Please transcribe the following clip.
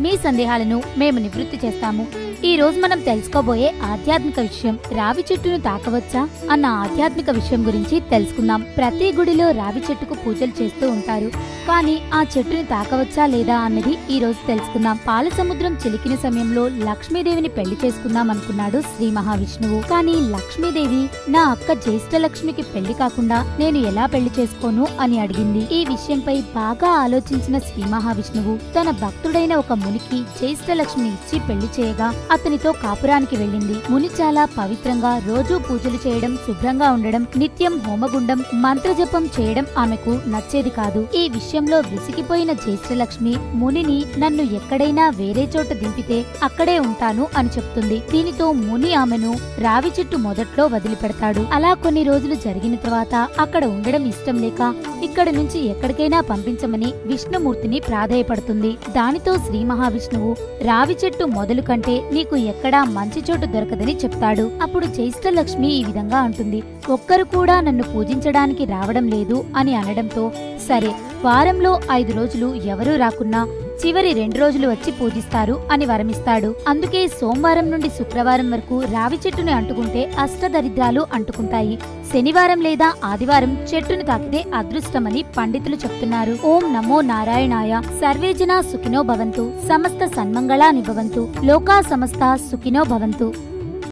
మీ సందేహాలను మేము నివృత్తి చేస్తాము. ఈ రోజు మనం తెలుసుకోబోయే ఆధ్యాత్మిక విషయం రావి చెట్టును తాకవచ్చా? అన్న ఆధ్యాత్మిక విషయం గురించి తెలుసుకుందాం. ప్రతి గుడిలో రావి చెట్టుకు పూజలు చేస్తూ ఉంటారు. కానీ ఆ చెట్టుని తాకవచ్చా లేదా అన్నది ఈ రోజు తెలుసుకుందాం. పాల సముద్రం చిలికిన సమయంలో లక్ష్మీదేవిని పెళ్ళి చేసుకుందాం అనుకున్నాడు శ్రీ మహావిష్ణువు. కానీ లక్ష్మీదేవి నా అక్క జ్యేష్ఠ లక్ష్మికి పెళ్ళి కాకుండా నేను ఎలా పెళ్ళి చేసుకోను అని అడిగింది. ఈ విషయంపై బాగా ఆలోచించిన శ్రీ మహావిష్ణువు తన భక్తుడైన ఒక మునికి జ్యేష్ఠలక్ష్మి ఇచ్చి పెళ్ళి చేయగా అతనితో కాపురానికి వెళ్ళింది. ముని చాలా పవిత్రంగా రోజూ పూజలు చేయడం శుభ్రంగా ఉండడం నిత్యం హోమగుండం మంత్రజపం చేయడం ఆమెకు నచ్చేది కాదు. ఈ విషయంలో విసిగిపోయిన జ్యేష్ఠలక్ష్మి మునిని నన్ను ఎక్కడైనా వేరే చోట దింపితే అక్కడే ఉంటాను అని చెప్తుంది. దీనితో ముని ఆమెను రావి చెట్టు మొదట్లో వదిలిపెడతాడు. అలా కొన్ని రోజులు జరిగిన తర్వాత అక్కడ ఉండడం ఇష్టం లేక ఇక్కడ నుంచి ఎక్కడికైనా పంపించమని విష్ణుమూర్తిని ప్రాధేయపడుతుంది. దానితో శ్రీ మహావిష్ణువు రావి చెట్టు మొదలు కంటే నీకు ఎక్కడా మంచి చోటు దొరకదని చెప్తాడు. అప్పుడు జ్యేష్ఠలక్ష్మి ఈ విధంగా అంటుంది ఒక్కరు కూడా నన్ను పూజించడానికి రావడం లేదు అని అనడంతో సరే వారంలో ఐదు రోజులు ఎవరూ రాకున్నా చివరి రెండు రోజులు వచ్చి పూజిస్తారు అని వరమిస్తాడు. అందుకే సోమవారం నుండి శుక్రవారం వరకు రావి చెట్టుని అంటుకుంటే అష్టదరిద్రాలు అంటుకుంటాయి. శనివారం లేదా ఆదివారం చెట్టును తాకితే అదృష్టమని పండితులు చెప్తున్నారు. ఓం నమో నారాయణాయ. సర్వేజన సుఖినో భవంతు. సమస్త సన్మంగళాని భవంతు. లోకా సమస్త సుఖినో భవంతు.